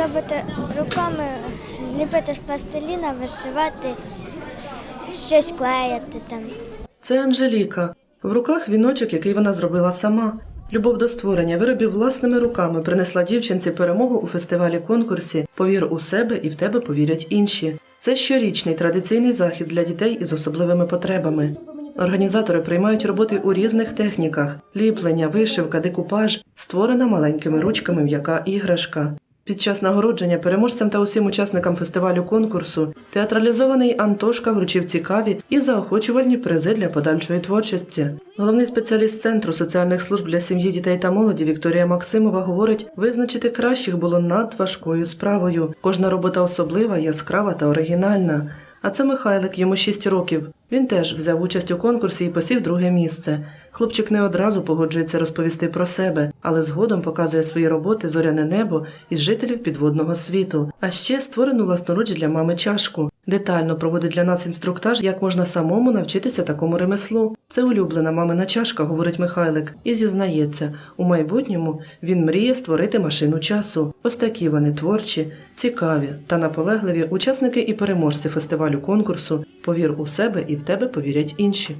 Робити руками, зліпити з пластиліна, вишивати, щось клеїти там. Це Анжеліка. В руках віночок, який вона зробила сама. Любов до створення виробів власними руками принесла дівчинці перемогу у фестивалі конкурсі Повір у себе і в тебе повірять інші. Це щорічний традиційний захід для дітей із особливими потребами. Організатори приймають роботи у різних техніках: ліплення, вишивка, декупаж, створена маленькими ручками м'яка іграшка. Під час нагородження переможцям та усім учасникам фестивалю конкурсу театралізований Антошка вручив цікаві і заохочувальні призи для подальшої творчості. Головний спеціаліст центру соціальних служб для сім'ї, дітей та молоді Вікторія Максимова говорить, визначити кращих було надважкою справою. Кожна робота особлива, яскрава та оригінальна. А це Михайлик, йому 6 років. Він теж взяв участь у конкурсі і посів друге місце. Хлопчик не одразу погоджується розповісти про себе, але згодом показує свої роботи зоряне небо із жителів підводного світу. А ще створену власноруч для мами чашку. Детально проводить для нас інструктаж, як можна самому навчитися такому ремеслу. Це улюблена мамина чашка, говорить Михайлик, і зізнається, у майбутньому він мріє створити машину часу. Ось такі вони творчі, цікаві та наполегливі учасники і переможці фестивалю конкурсу Повір у себе і в тебе повірять інші.